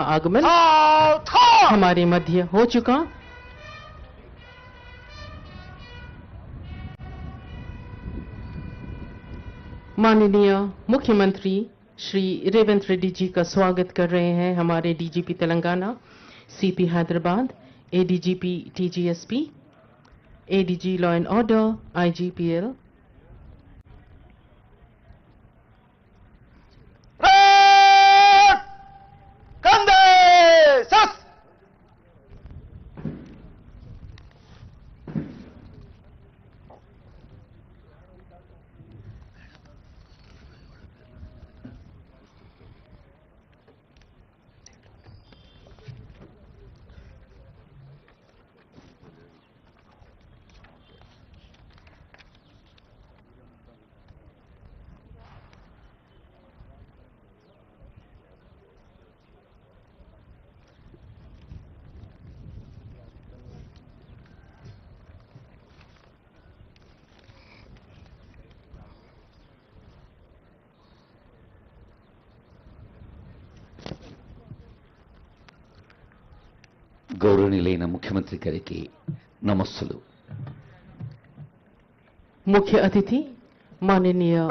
आगमन हमारे मध्य हो चुका। माननीय मुख्यमंत्री श्री रेवंत रेड्डी जी का स्वागत कर रहे हैं हमारे DGP Telangana CP Hyderabad ADGP TGSP ADG law and order IGPL గౌరవనీయులైన ముఖ్యమంత్రి గారికి నమస్సులు. ముఖ్య అతిథి మాననీయ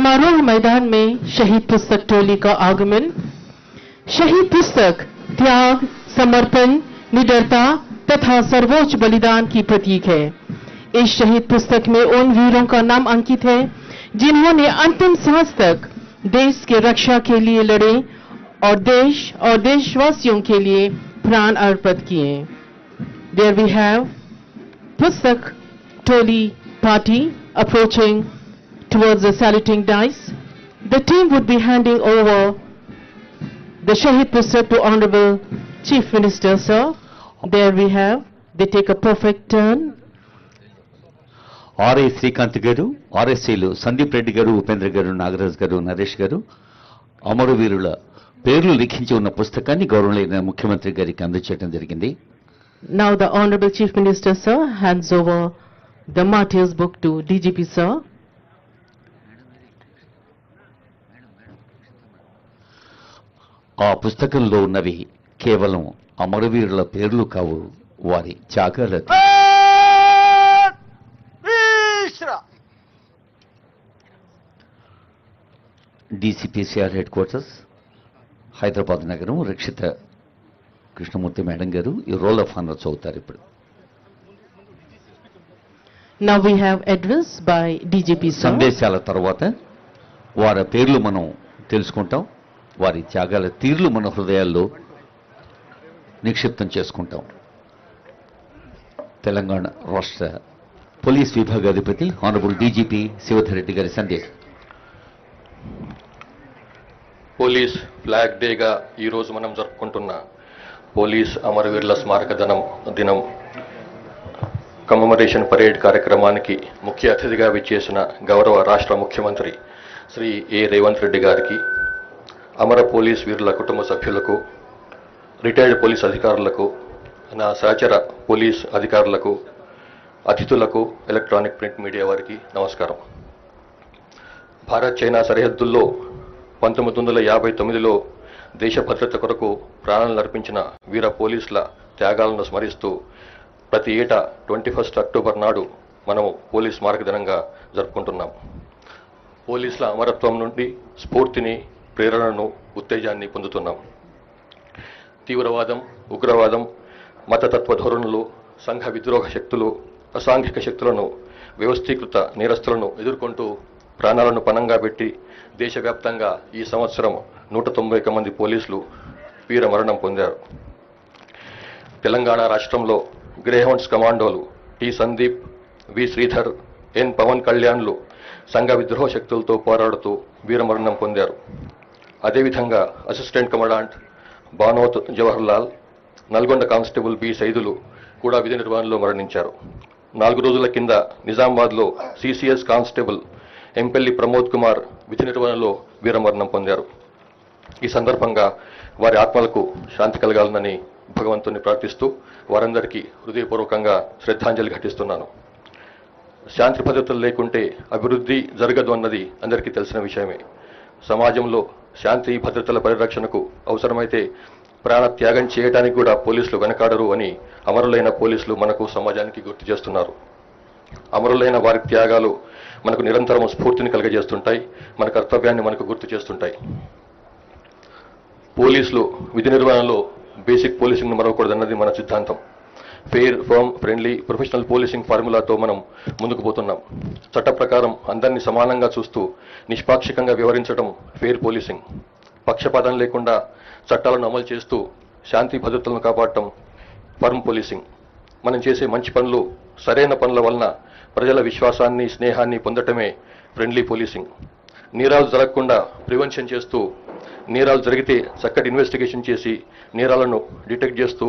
समारोह मैदान में शहीद पुस्तक टोली का आगमन। शहीद पुस्तक, त्याग, समर्पण, निडरता तथा सर्वोच्च बलिदान की प्रतीक है। इस शहीद पुस्तक में उन वीरों का नाम अंकित है, जिन्होंने अंतिम सांस तक देश के रक्षा के लिए लड़े और देश और देशवासियों के लिए प्राण अर्पित किए। देयर वी हैव पुस्तक टोली party approaching towards the saluting dice. The team would be handing over the Shahid Pustak to Honorable Chief Minister, sir. There we have. They take a perfect turn. RI Srikanth గారు ఆర్ఎస్సీలు సందీప్ రెడ్డి గారు ఉపేంద్ర గారు నాగరాజ్ గారు నరేష్ గారు అమరవీరుల పేర్లు లిఖించి ఉన్న పుస్తకాన్ని గౌరవనీయులైన ముఖ్యమంత్రి గారికి అందజేయడం జరిగింది Now the Honorable Chief Minister, sir, hands over the Martyrs book to DGP, sir. ఆ పుస్తకంలో ఉన్నవి కేవలం అమరవీరుల పేర్లు కావు వారి జాగ్రత్త డీసీపీసీఆర్ హెడ్ క్వార్టర్స్ హైదరాబాద్ నగరం రక్షిత కృష్ణమూర్తి మేడం గారు ఈ రోల్ ఆఫ్ ఆనర్ చదువుతారు ఇప్పుడు. Now we have address by DJP సందేశాల తర్వాత వారి పేర్లు మనం తెలుసుకుంటాం. వారి త్యాగాల తీర్లు మన హృదయాల్లో నిక్షిప్తం చేసుకుంటాం. తెలంగాణ రాష్ట్ర పోలీస్ విభాగాధిపతి ఆనరబుల్ డీజీపీ శివధర్ రెడ్డి గారి సందేశం. పోలీస్ ఫ్లాగ్ డేగా ఈరోజు మనం జరుపుకుంటున్న పోలీస్ అమరవీరుల స్మారక దినం దినం. కమమరేషన్ పరేడ్ కార్యక్రమానికి ముఖ్య అతిథిగా విచ్చేసిన గౌరవ రాష్ట్ర ముఖ్యమంత్రి శ్రీ ఏ రేవంత్ రెడ్డి గారికి అమర పోలీస్ వీరుల కుటుంబ సభ్యులకు రిటైర్డ్ పోలీస్ అధికారులకు నా సహచర పోలీస్ అధికారులకు అతిథులకు ఎలక్ట్రానిక్ ప్రింట్ మీడియా వారికి నమస్కారం. భారత్ చైనా సరిహద్దుల్లో పంతొమ్మిది వందల యాభై తొమ్మిదిలో దేశ భద్రత కొరకు ప్రాణాలను అర్పించిన వీర పోలీసుల త్యాగాలను స్మరిస్తూ ప్రతి ఏటా ట్వంటీ ఫస్ట్ అక్టోబర్ నాడు మనము పోలీస్ స్మారక దినంగా జరుపుకుంటున్నాం. పోలీసుల అమరత్వం నుండి స్ఫూర్తిని ప్రేరణను ఉత్తేజాన్ని పొందుతున్నాం. తీవ్రవాదం ఉగ్రవాదం మతతత్వ ధోరణులు సంఘ విద్రోహ శక్తులు అసాంఘిక శక్తులను వ్యవస్థీకృత నేరస్తులను ఎదుర్కొంటూ ప్రాణాలను పణంగా పెట్టి దేశవ్యాప్తంగా ఈ సంవత్సరం నూట తొంభై మంది పోలీసులు వీర మరణం పొందారు. తెలంగాణ రాష్ట్రంలో greyhounds కమాండోలు T Sandeep V Sridhar N Pawan కళ్యాణ్లు సంఘ విద్రోహ శక్తులతో పోరాడుతూ వీరమరణం పొందారు. అదేవిధంగా assistant commandant Banoth Jawaharlal Nalgonda constable B Saidulu కూడా విధి నిర్వహణలో మరణించారు. నాలుగు రోజుల కింద నిజామాబాద్లో సిసిఎస్ కానిస్టేబుల్ ఎంపెల్లి ప్రమోద్ కుమార్ విధి నిర్వహణలో వీరమరణం పొందారు. ఈ సందర్భంగా వారి ఆత్మలకు శాంతి కలగాలనని భగవంతుని ప్రార్థిస్తూ వారందరికీ హృదయపూర్వకంగా శ్రద్ధాంజలి ఘటిస్తున్నాను. శాంతి భద్రతలు లేకుంటే అభివృద్ధి జరగదు అన్నది అందరికీ తెలిసిన విషయమే. సమాజంలో శాంతి భద్రతల పరిరక్షణకు అవసరమైతే ప్రాణ త్యాగం చేయడానికి కూడా పోలీసులు వెనకాడరు అని అమరులైన పోలీసులు మనకు సమాజానికి గుర్తు చేస్తున్నారు. అమరులైన వారి త్యాగాలు మనకు నిరంతరం స్ఫూర్తిని కలుగజేస్తుంటాయి మన కర్తవ్యాన్ని మనకు గుర్తు చేస్తుంటాయి. పోలీసులు విధి నిర్వహణలో బేసిక్ పోలీసింగ్ మరవకూడదన్నది మన సిద్ధాంతం. Fair firm friendly professional policing ఫార్ములాతో మనం ముందుకు పోతున్నాం. చట్ట ప్రకారం అందరినీ సమానంగా చూస్తూ నిష్పాక్షికంగా వ్యవహరించడం ఫెయిర్ పోలీసింగ్. పక్షపాతం లేకుండా చట్టాలను అమలు చేస్తూ శాంతి భద్రతలను కాపాడటం ఫర్మ్ పోలీసింగ్. మనం చేసే మంచి పనులు సరైన పనుల వలన ప్రజల విశ్వాసాన్ని స్నేహాన్ని పొందటమే ఫ్రెండ్లీ పోలీసింగ్. నేరాలు జరగకుండా ప్రివెన్షన్ చేస్తూ నేరాలు జరిగితే చక్కటి ఇన్వెస్టిగేషన్ చేసి నేరాలను డిటెక్ట్ చేస్తూ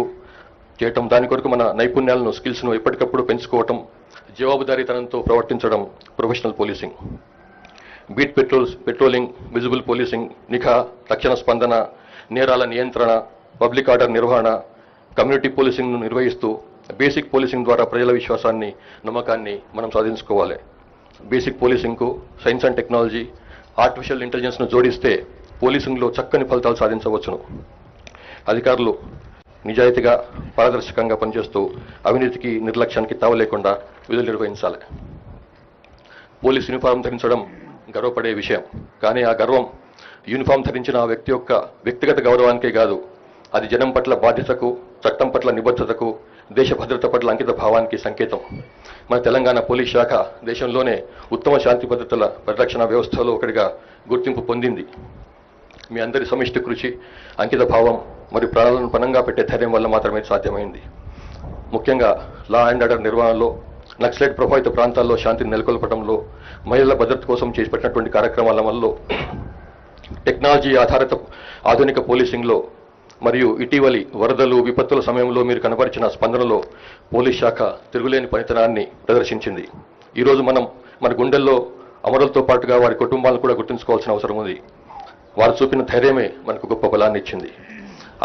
చేయటం దాని కొరకు మన నైపుణ్యాలను స్కిల్స్ను ఎప్పటికప్పుడు పెంచుకోవటం జవాబుదారీతనంతో ప్రవర్తించడం professional policing. Beat patrols patrolling visible policing నిఘా తక్షణ స్పందన నేరాల నియంత్రణ పబ్లిక్ ఆర్డర్ నిర్వహణ కమ్యూనిటీ పోలీసింగ్ను నిర్వహిస్తూ బేసిక్ పోలీసింగ్ ద్వారా ప్రజల విశ్వాసాన్ని నమ్మకాన్ని మనం సాధించుకోవాలి. బేసిక్ పోలీసింగ్కు సైన్స్ అండ్ టెక్నాలజీ ఆర్టిఫిషియల్ ఇంటెలిజెన్స్ను జోడిస్తే పోలీసింగ్లో చక్కని ఫలితాలు సాధించవచ్చును. అధికారులు నిజాయితీగా పారదర్శకంగా పనిచేస్తూ అవినీతికి నిర్లక్ష్యానికి తావు లేకుండా విధులు నిర్వహించాలి. పోలీస్ యూనిఫామ్ ధరించడం గర్వపడే విషయం. కానీ ఆ గర్వం యూనిఫామ్ ధరించిన ఆ వ్యక్తి యొక్క వ్యక్తిగత గౌరవానికే కాదు అది జనం పట్ల బాధ్యతకు చట్టం పట్ల నిబద్ధతకు దేశ భద్రత పట్ల అంకిత భావానికి సంకేతం. మన తెలంగాణ పోలీస్ శాఖ దేశంలోనే ఉత్తమ శాంతి భద్రతల పరిరక్షణ వ్యవస్థలో ఒకటిగా గుర్తింపు పొందింది. మీ అందరి సమిష్టి కృషి అంకిత భావం మరియు ప్రాణాలను పణంగా పెట్టే ధైర్యం వల్ల మాత్రమే సాధ్యమైంది. ముఖ్యంగా లా అండ్ ఆర్డర్ నిర్వహణలో నక్సలైట్ ప్రభావిత ప్రాంతాల్లో శాంతిని నెలకొల్పడంలో మహిళల భద్రత కోసం చేపట్టినటువంటి కార్యక్రమాల వల్ల టెక్నాలజీ ఆధారిత ఆధునిక పోలీసింగ్లో మరియు ఇటీవలి వరదలు విపత్తుల సమయంలో మీరు కనపరిచిన స్పందనలో పోలీస్ శాఖ తిరుగులేని పనితనాన్ని ప్రదర్శించింది. ఈరోజు మనం మన గుండెల్లో అమరులతో పాటుగా వారి కుటుంబాలను కూడా గుర్తుంచుకోవాల్సిన అవసరం ఉంది. వారు చూపిన ధైర్యమే మనకు గొప్ప బలాన్ని ఇచ్చింది.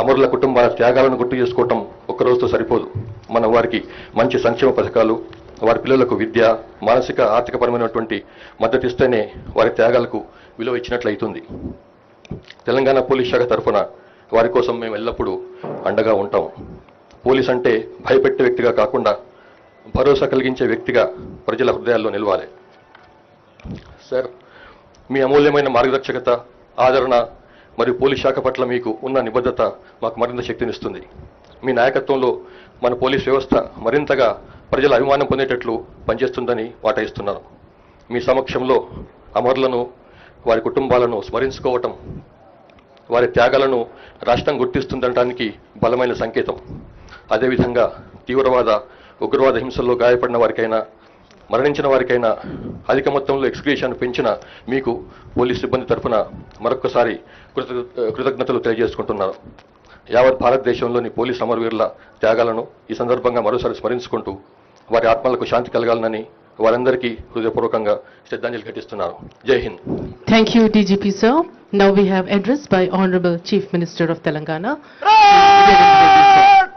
అమరుల కుటుంబాల త్యాగాలను గుర్తు చేసుకోవటం ఒక్కరోజుతో సరిపోదు. మనం వారికి మంచి సంక్షేమ పథకాలు వారి పిల్లలకు విద్య మానసిక ఆర్థికపరమైనటువంటి మద్దతు ఇస్తేనే వారి త్యాగాలకు విలువ ఇచ్చినట్లయితుంది తెలంగాణ పోలీస్ శాఖ తరఫున వారి కోసం మేము ఎల్లప్పుడూ అండగా ఉంటాం. పోలీస్ అంటే భయపెట్టే వ్యక్తిగా కాకుండా భరోసా కలిగించే వ్యక్తిగా ప్రజల హృదయాల్లో నిలవాలి. సార్ మీ అమూల్యమైన మార్గదర్శకత ఆదరణ మరియు పోలీస్ శాఖ పట్ల మీకు ఉన్న నిబద్ధత మాకు మరింత శక్తినిస్తుంది. మీ నాయకత్వంలో మన పోలీస్ వ్యవస్థ మరింతగా ప్రజల అభిమానం పొందేటట్లు పనిచేస్తుందని వాటాయిస్తున్నాను. మీ సమక్షంలో అమరులను వారి కుటుంబాలను స్మరించుకోవటం వారి త్యాగాలను రాష్ట్రం గుర్తిస్తుందనడానికి బలమైన సంకేతం. అదేవిధంగా తీవ్రవాద ఉగ్రవాద హింసల్లో గాయపడిన వారికైనా మరణించిన వారికైనా అధిక మొత్తంలో ఎక్స్క్రియేషన్ పెంచిన మీకు పోలీస్ సిబ్బంది తరఫున మరొక్కసారి కృత కృతజ్ఞతలు తెలియజేసుకుంటున్నారు యావత్ భారతదేశంలోని పోలీస్ అమరవీరుల త్యాగాలను ఈ సందర్భంగా మరోసారి స్మరించుకుంటూ వారి ఆత్మలకు శాంతి కలగాలనని వారందరికీ హృదయపూర్వకంగా శ్రద్ధాంజలి ఘటిస్తున్నారు జై Hind Thank you, DGP sir. Now we have address by Honorable Chief Minister of Telangana. Right!